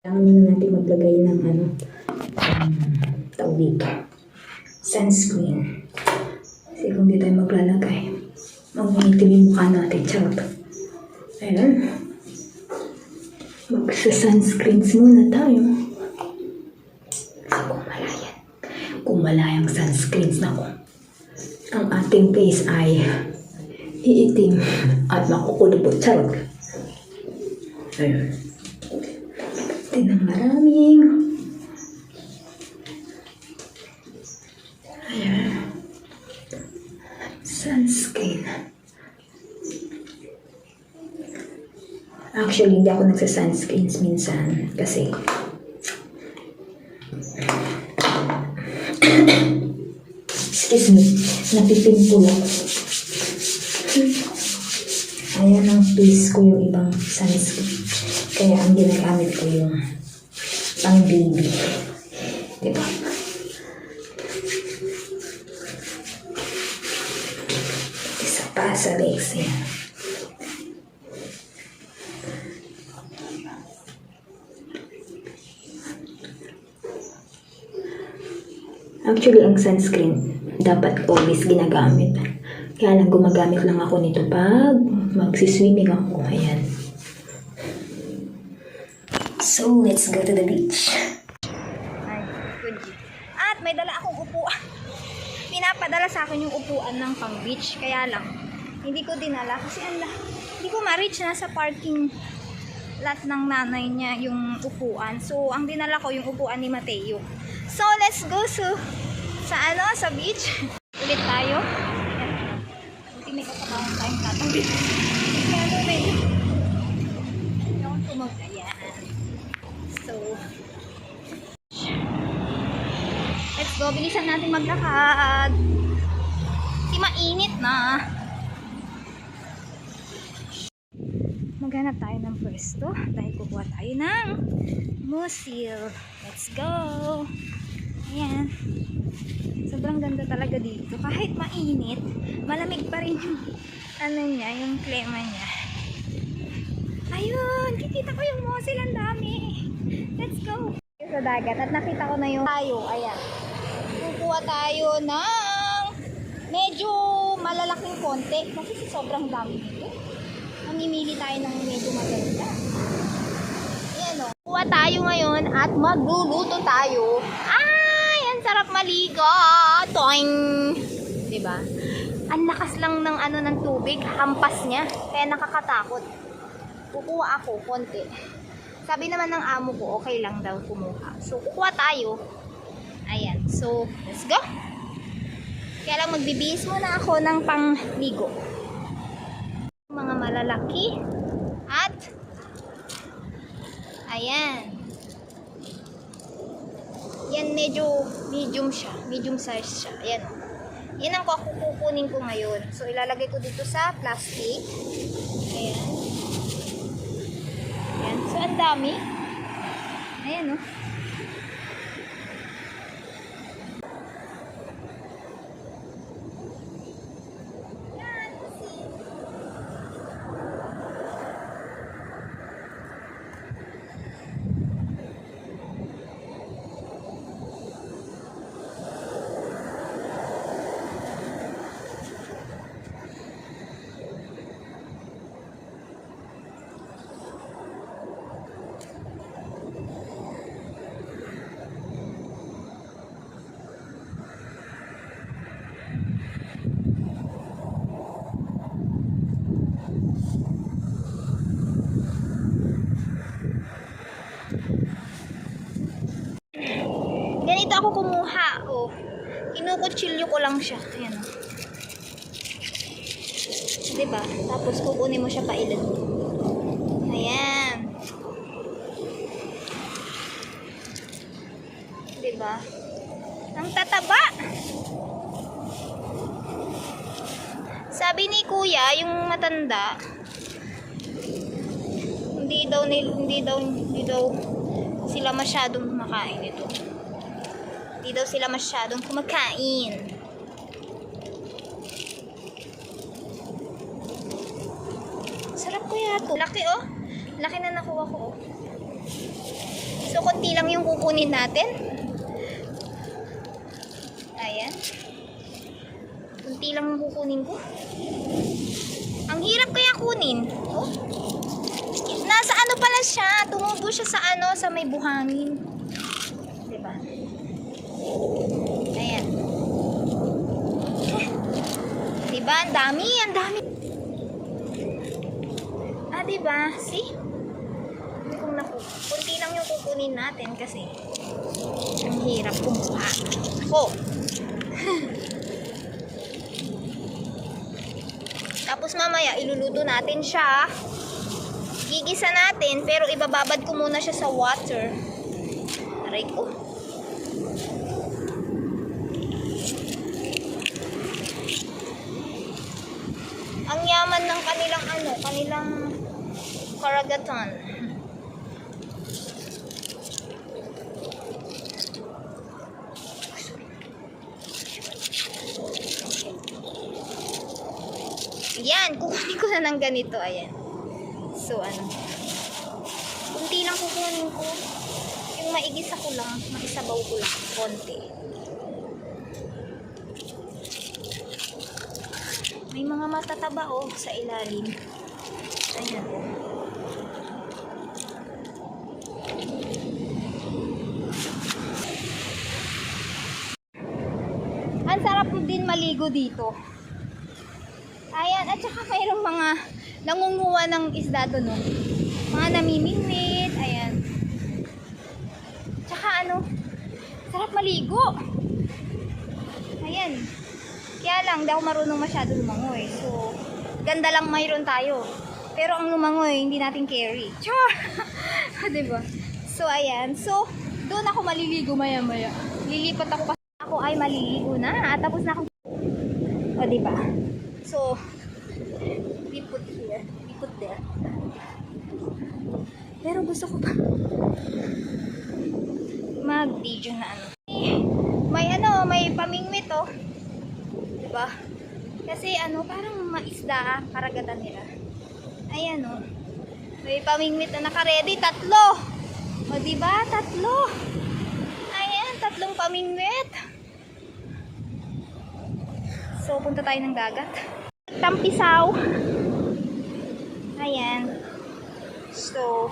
Kailangan muna natin maglagay ng ano, um, dito, sunscreen. Kasi kung di tayo maglalagay, mamunitin yung mukha natin. Charot. Ayan. Magsa-sunscreens muna tayo. Kung malayan, kung malayang sunscreens na ko, ang ating face ay iitim at makukulubot. Charot. Ayun. Ito ng maraming. Sunscreen. Actually, hindi ako nagsa-sunscreens minsan kasi excuse me, napipimpul ako. Ayan ang face ko yung ibang sunscreen. Kaya ang ginagamit ko yung pang baby. Diba? Isa pa sa legs yan. Actually, ang sunscreen, dapat always ginagamit. Kaya lang gumagamit lang ako nito pag magsiswimming ako. Ayan. So, let's go to the beach. Ay, good. At may dala akong upuan. Pinapadala sa akin yung upuan ng pang beach. Kaya lang, hindi ko dinala kasi ang hindi ko ma-reach na sa parking lot ng nanay niya yung upuan. So, ang dinala ko yung upuan ni Mateo. So, let's go so, sa ano, sa beach. Ulit tayo. Buti may kasamahan tayong tatabi. Kaya Bilisan natin maglakad. Kasi mainit na. Maghanap tayo ng pwesto dahil kukuha tayo ng musil. Let's go. Ayan. Sobrang ganda talaga dito. Kahit mainit, malamig pa rin yung ano niya, yung klema niya. Ayun! Kikita ko yung musil. Ang dami. Let's go. Sa dagat at nakita ko na yung tayo. Ayan. Kukuha tayo ng medyo malalaking konti kasi sobrang dami dito. Mamimili tayo ng medyo maganda. Ayan o. Kuha tayo ngayon at magluluto tayo. Ay! Ang sarap maligo! Toing! Diba? Ang lakas lang ng ano ng tubig, hampas niya. Kaya nakakatakot. Kukuha ako konti. Sabi naman ng amo ko, okay lang daw kumuha. So, kukuha tayo. Ayan. So, let's go. Kaya lang magbibihis muna ako ng pangligo. Mga malalaki. At, ayan. Yan medyo medium siya. Medium size siya. Ayan. Yan ang kukunin ko ngayon. So, ilalagay ko dito sa plastic. Ayan. Ayan. So, ang dami. Ayan, oh. Ganito ako kumuha, oh. Kinukutsilyo ko lang siya. Ayan, oh. Diba? Tapos kukunin mo siya pa ilan. Ayan. Diba? Ang tataba! Sabi ni kuya, yung matanda, hindi daw hindi daw hindi daw sila masyadong kumakain ito. Hindi daw sila masyadong kumakain. Sarap ko to. Laki oh. Laki na nakuha ko oh. So, konti lang yung kukunin natin. Ayan. Kunti lang yung kukunin ko. Ang hirap kaya kunin. Oh. Nasa ano pala siya? Tumubo siya sa ano, sa may buhangin. Diba? Ayan. Diba? Ang dami, ang dami. Ah, diba? See? Kung naku, kunti lang yung kukunin natin kasi ang hirap kumuha. Ako. Tapos mamaya, iluluto natin siya. Gigisa natin, pero ibababad ko muna siya sa water. Aray ko. Yaman ng kanilang ano, kanilang karagatan. Yan, kukunin ko na ng ganito, ayan. So, ano. Kunti lang kukunin ko. Yung maigisa ko lang, maisabaw ko lang, konti. May mga matataba oh sa ilalim. Ayan oh. Ang sarap din maligo dito. Ayan, at saka mayroong mga nangunguha ng isda doon, no? Mga namimingwit, ayan. Tsaka ano, sarap maligo. Lang, di ako marunong masyado lumangoy. So, ganda lang mayroon tayo. Pero ang lumangoy, hindi natin carry. Char! diba? So, ayan. So, doon ako maliligo maya-maya. Lilipat ako kasi ako ay maliligo na. At tapos na ako. O, diba? So, we put here, we put there. Pero gusto ko pa mag-video na ano. May ano, may pamingwit oh. Diba? Kasi ano, parang maisda karagatan nila. Ayan oh. May pamingwit na naka-ready, tatlo. O diba? Tatlo. Ayan, tatlong pamingwit. So, punta tayo ng dagat. Tampisaw. Ayan. So,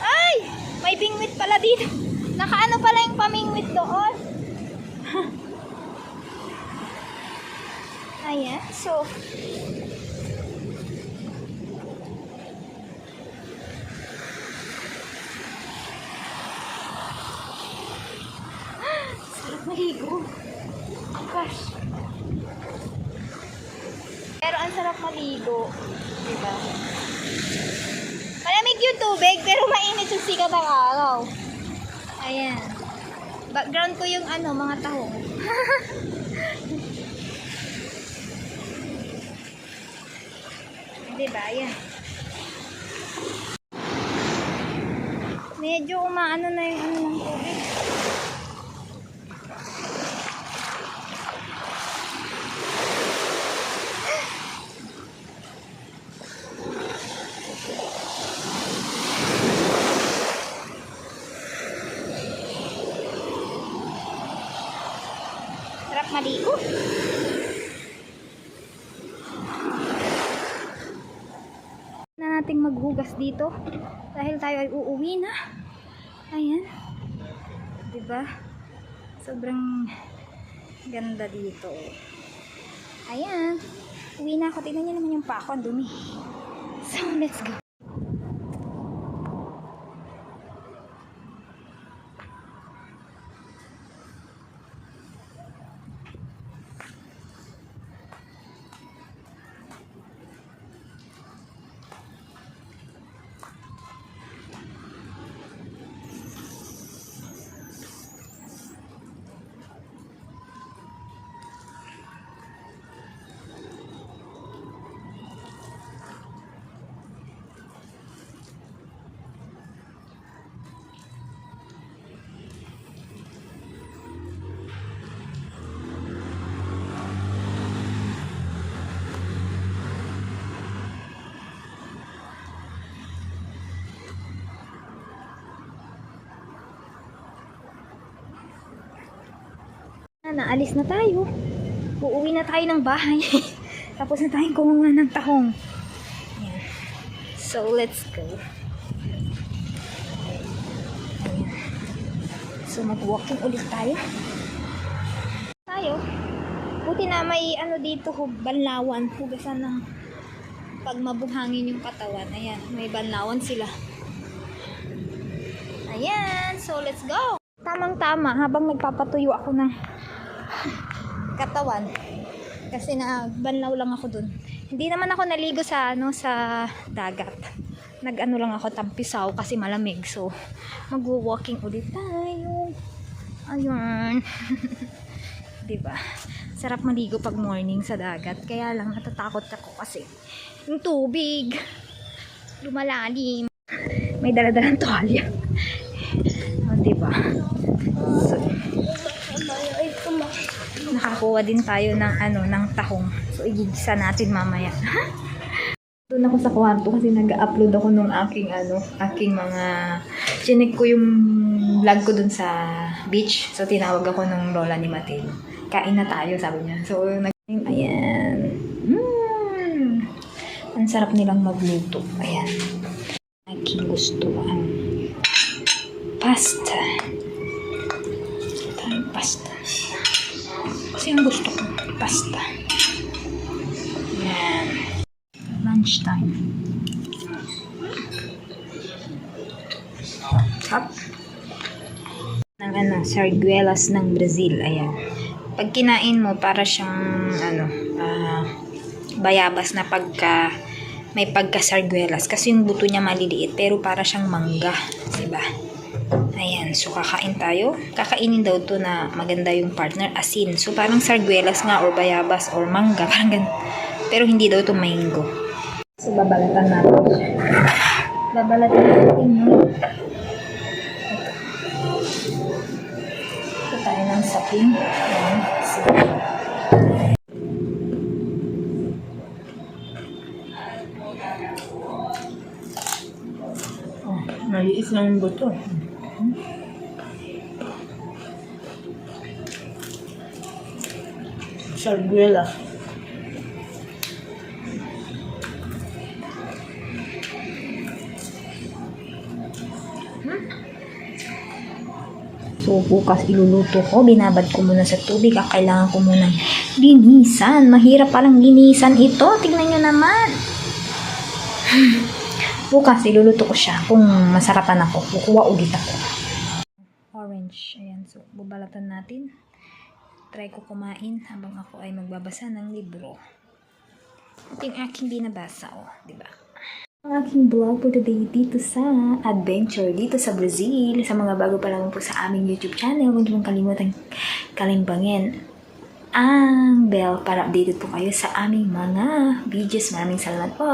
ay! May bingwit pala dito. Nakaano pala yung pamingwit doon. Ayan. So, sarap maligo. Gosh. Pero ang sarap maligo. Diba? Malamig yung tubig, pero mainit yung sikat ng araw. Ayan. Background ko yung ano, mga tahong. diba? Ayan. Medyo umaano na yung ano ng tubig. Sarap maligo. Na nating maghugas dito dahil tayo ay uuwi na. Ayan. 'Di ba? Sobrang ganda dito. Ayan. Uwi na ako. Tingnan niyo naman yung pako. Dumi. So, let's go. Naalis na tayo. Uuwi na tayo ng bahay. Tapos na tayong kumuha ng tahong. Ayan. So, let's go. So, mag-walking ulit tayo. Tayo. Buti na may ano dito, banlawan. Hugasan ng pag mabuhangin yung katawan. Ayan, may banlawan sila. Ayan, so let's go. Tamang-tama habang nagpapatuyo ako ng katawan. Kasi na banlaw lang ako dun. Hindi naman ako naligo sa ano sa dagat. Nag-ano lang ako tampisaw kasi malamig. So magwo-walking ulit tayo. Ayun. 'Di ba? Sarap maligo pag morning sa dagat. Kaya lang natatakot ako kasi yung tubig lumalalim. May daladalang tuwalya. Oh, 'di ba? So, nakakuha din tayo ng ano ng tahong. So igigisa natin mamaya. Doon ako sa kwarto kasi nag-upload ako nung aking ano, aking mga chinek ko yung vlog ko dun sa beach. So tinawag ako nung lola ni Mateo. Kain na tayo, sabi niya. So nag ayan. Mm. Ang sarap nilang magluto. Ayan. Aking gusto ang pasta. Ano, sarguelas ng Brazil. Ayan. Pag kinain mo, para siyang, ano, ah, bayabas na pagka, may pagka sarguelas. Kasi yung buto niya maliliit, pero para siyang mangga. Diba? Ayan, so kakain tayo. Kakainin daw to na maganda yung partner, asin. So parang sarguelas nga or bayabas or mangga, parang ganun. Pero hindi daw to mango. So babalatan natin siya. Babalatan natin yung ito tayo ng sapin. Ayan. Oh, maliit lang yung buto. Sarguela. So, bukas iluluto ko. Binabad ko muna sa tubig. Ah, Kailangan ko muna linisan. Mahirap palang linisan ito. Tingnan nyo naman. Bukas iluluto ko siya. Kung masarapan ako, kukuha ulit ako. Orange. Ayan. So, bubalatan natin. Try ko kumain habang ako ay magbabasa ng libro. Ito yung aking binabasa. Oh, ba? Ang aking vlog for today dito sa adventure dito sa Brazil. Sa mga bago pa lamang po sa aming YouTube channel, huwag niyong kalimutan kalimbangin ang bell para updated po kayo sa aming mga videos. Maraming salamat po.